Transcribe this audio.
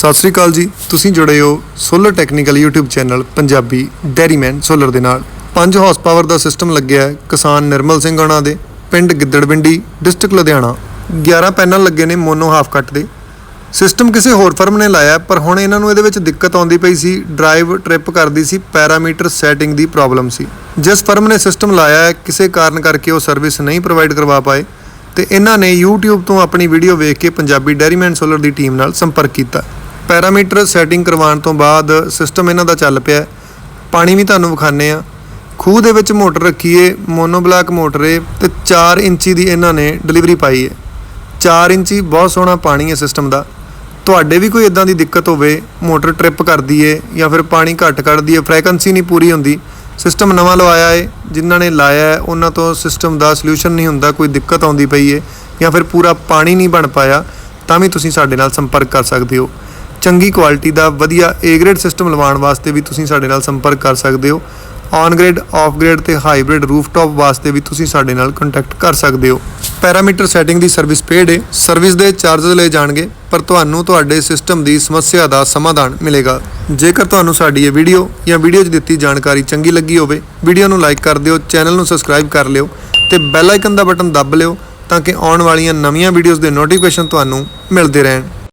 ਸਤਿ ਸ੍ਰੀ ਅਕਾਲ ਜੀ। ਤੁਸੀਂ ਜੁੜੇ ਹੋ solar technical YouTube channel Punjabi Dairyman Solar ਦੇ ਨਾਲ। 5 ਹਾਰਸ ਪਾਵਰ ਦਾ ਸਿਸਟਮ ਲੱਗਿਆ ਹੈ ਕਿਸਾਨ ਨਿਰਮਲ ਸਿੰਘ ਉਹਨਾਂ ਦੇ, ਪਿੰਡ ਗਿੱਦੜਵਿੰਡੀ ਡਿਸਟ੍ਰਿਕਟ ਲੁਧਿਆਣਾ। 11 ਪੈਨਲ ਲੱਗੇ ਨੇ ਮੋਨੋ ਹਾਫ ਕੱਟ ਦੇ। ਸਿਸਟਮ ਕਿਸੇ ਹੋਰ ਫਰਮ ਨੇ ਲਾਇਆ, ਪਰ ਹੁਣ ਇਹਨਾਂ ਨੂੰ ਇਹਦੇ ਵਿੱਚ ਦਿੱਕਤ ਆਉਂਦੀ ਪਈ ਸੀ। ਡਰਾਈਵ ਟ੍ਰਿਪ ਕਰਦੀ ਸੀ, ਪੈਰਾਮੀਟਰ ਸੈਟਿੰਗ ਦੀ ਪ੍ਰੋਬਲਮ ਸੀ। ਜਿਸ ਫਰਮ ਨੇ ਸਿਸਟਮ ਲਾਇਆ ਹੈ, ਕਿਸੇ ਕਾਰਨ ਕਰਕੇ ਉਹ ਸਰਵਿਸ ਨਹੀਂ ਪ੍ਰੋਵਾਈਡ ਕਰਵਾ ਪਾਏ। ਤੇ ਇਹਨਾਂ ਨੇ YouTube ਤੋਂ ਆਪਣੀ ਵੀਡੀਓ ਵੇਖ ਕੇ ਪੰਜਾਬੀ ਡੈਰੀਮੈਨ ਸੋਲਰ ਦੀ ਟੀਮ ਨਾਲ ਸੰਪਰਕ ਕੀਤਾ। ਪੈਰਾਮੀਟਰ ਸੈਟਿੰਗ ਕਰਵਾਉਣ ਤੋਂ ਬਾਅਦ ਸਿਸਟਮ ਇਹਨਾਂ ਦਾ ਚੱਲ ਪਿਆ ਪਾਣੀ ਵੀ ਤੁਹਾਨੂੰ ਵਿਖਾਣੇ ਆ ਖੂਹ ਦੇ ਵਿੱਚ ਮੋਟਰ ਰੱਖੀਏ, ਮੋਨੋਬਲਾਕ ਮੋਟਰ ਏ ਤੇ 4 ਇੰਚੀ ਦੀ ਇਹਨਾਂ ਨੇ ਡਿਲੀਵਰੀ ਪਾਈ ਹੈ। 4 ਇੰਚੀ ਬਹੁਤ ਸੋਹਣਾ ਪਾਣੀ ਹੈ ਸਿਸਟਮ ਦਾ। ਤੁਹਾਡੇ ਵੀ ਕੋਈ ਇਦਾਂ ਦੀ ਦਿੱਕਤ ਹੋਵੇ, ਮੋਟਰ ਟ੍ਰਿਪ ਕਰਦੀ ਏ ਜਾਂ ਫਿਰ ਪਾਣੀ ਘੱਟ ਕੱਢਦੀ ਏ ਫ੍ਰੀਕੁਐਂਸੀ ਨਹੀਂ ਪੂਰੀ ਹੁੰਦੀ। ਸਿਸਟਮ ਨਵਾਂ ਲਵਾਇਆ ਏ, ਜਿਨ੍ਹਾਂ ਨੇ ਲਾਇਆ ਹੈ, ਉਹਨਾਂ ਤੋਂ ਸਿਸਟਮ ਦਾ ਸੋਲੂਸ਼ਨ ਨਹੀਂ ਹੁੰਦਾ, ਕੋਈ ਦਿੱਕਤ ਆਉਂਦੀ ਪਈ ਏ ਜਾਂ ਫਿਰ ਪੂਰਾ ਪਾਣੀ ਨਹੀਂ ਬਣ ਪਾਇਆ, ਤਾਂ ਵੀ ਤੁਸੀਂ ਸਾਡੇ ਨਾਲ ਸੰਪਰਕ ਕਰ ਸਕਦੇ ਹੋ। ਚੰਗੀ ਕੁਆਲਿਟੀ ਦਾ ਵਧੀਆ A ਗ੍ਰੇਡ ਸਿਸਟਮ ਲਵਾਉਣ ਵਾਸਤੇ ਵੀ ਤੁਸੀਂ ਸਾਡੇ ਨਾਲ ਸੰਪਰਕ ਕਰ ਸਕਦੇ ਹੋ। ਔਨ ਗ੍ਰੇਡ ਆਫ ਗ੍ਰੇਡ ਤੇ ਹਾਈਬ੍ਰਿਡ ਰੂਫਟਾਪ ਵਾਸਤੇ ਵੀ ਤੁਸੀਂ ਸਾਡੇ ਨਾਲ ਕੰਟੈਕਟ ਕਰ ਸਕਦੇ ਹੋ। ਪੈਰਾਮੀਟਰ ਸੈਟਿੰਗ ਦੀ ਸਰਵਿਸ ਪੇਡ ਹੈ ਸਰਵਿਸ ਦੇ ਚਾਰजेस ਲਏ ਜਾਣਗੇ, ਪਰ ਤੁਹਾਨੂੰ ਤੁਹਾਡੇ ਸਿਸਟਮ ਦੀ ਸਮੱਸਿਆ ਦਾ ਸਮਾਧਾਨ ਮਿਲੇਗਾ। ਜੇਕਰ ਤੁਹਾਨੂੰ ਸਾਡੀ ਇਹ ਵੀਡੀਓ ਜਾਂ ਵੀਡੀਓ 'ਚ ਦਿੱਤੀ ਜਾਣਕਾਰੀ ਚੰਗੀ ਲੱਗੀ ਹੋਵੇ ਵੀਡੀਓ ਨੂੰ ਲਾਈਕ ਕਰ ਦਿਓ ਚੈਨਲ ਨੂੰ ਸਬਸਕ੍ਰਾਈਬ ਕਰ ਲਿਓ ਤੇ ਬੈਲ ਆਈਕਨ ਦਾ ਬਟਨ ਦੱਬ ਲਿਓ ਤਾਂ ਕਿ ਆਉਣ ਵਾਲੀਆਂ ਨਵੀਆਂ ਵੀਡੀਓਜ਼ ਦੇ ਨੋਟੀਫਿਕੇਸ਼ਨ ਤੁਹਾਨੂੰ ਮਿਲਦੇ ਰਹਿਣ।